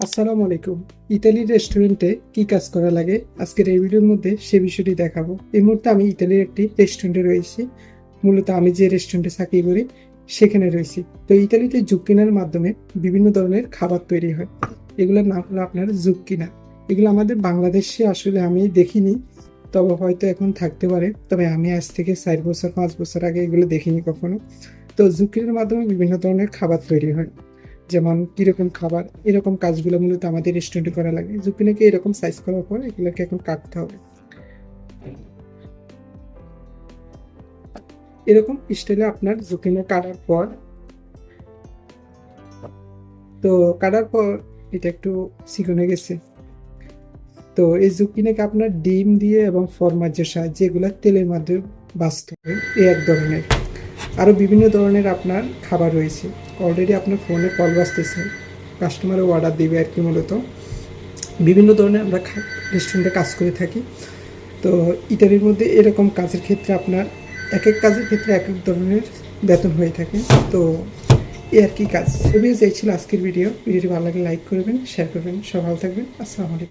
আসসালামু আলাইকুম। ইতালির রেস্টুরেন্টে কি কাজ করা লাগে? আজকের এই ভিডিওর মধ্যে সে বিষয়টি দেখাবো। এই মুহূর্তে আমি ইতালির একটি রেস্টুরেন্টে রয়েছি। মূলত আমি যে রেস্টুরেন্টে চাকরি করি সেখানে রয়েছি। তো ইতালিতে জুক্কিনার মাধ্যমে বিভিন্ন ধরনের খাবার তৈরি হয়। এগুলোর নাম হলো আপনার জুক্কিনা এগুলো আমাদের বাংলাদেশে আসলে আমি দেখিনি, তবে হয়তো এখন থাকতে পারে। তবে আমি আজ থেকে চার বছর, পাঁচ বছর আগে এগুলো দেখিনি কখনো। তো জুক্কিনার মাধ্যমে বিভিন্ন ধরনের খাবার তৈরি হয়। যেমন কীরকম খাবার, এরকম কাজগুলো মূলত আমাদের রেস্টুরেন্টে করা লাগে। জুকিনাকে এরকম সাইজ করার পর এগুলোকে এখন কাটতে হবে। এরকম স্টাইলে আপনার জুকিনা কাটার পর, তো কাটার পর এটা একটু চিকনে গেছে। তো এই জুকিনাকে আপনার ডিম দিয়ে এবং ফরমাজের সাহায্যে এগুলো তেলের মাধ্যমে বাঁচতে হবে এই এক ধরনের। আরও বিভিন্ন ধরনের আপনার খাবার রয়েছে। অলরেডি আপনার ফোনে কল বাজতেছে। কাস্টমারে অর্ডার দিবে আর কি মূলত। বিভিন্ন ধরনের আমরা রেস্টুরেন্টে কাজ করে থাকি। তো ইতালির মধ্যে এরকম কাজের ক্ষেত্রে আপনার এক এক কাজের ক্ষেত্রে এক এক ধরনের বেতন হয়ে থাকে। তো এই আর কি কাজ। এই ছিল আজকের ভিডিও ভিডিওটি ভালো লাগলে লাইক করবেন শেয়ার করবেন। সব ভালো থাকবেন। আসসালামু আলাইকুম।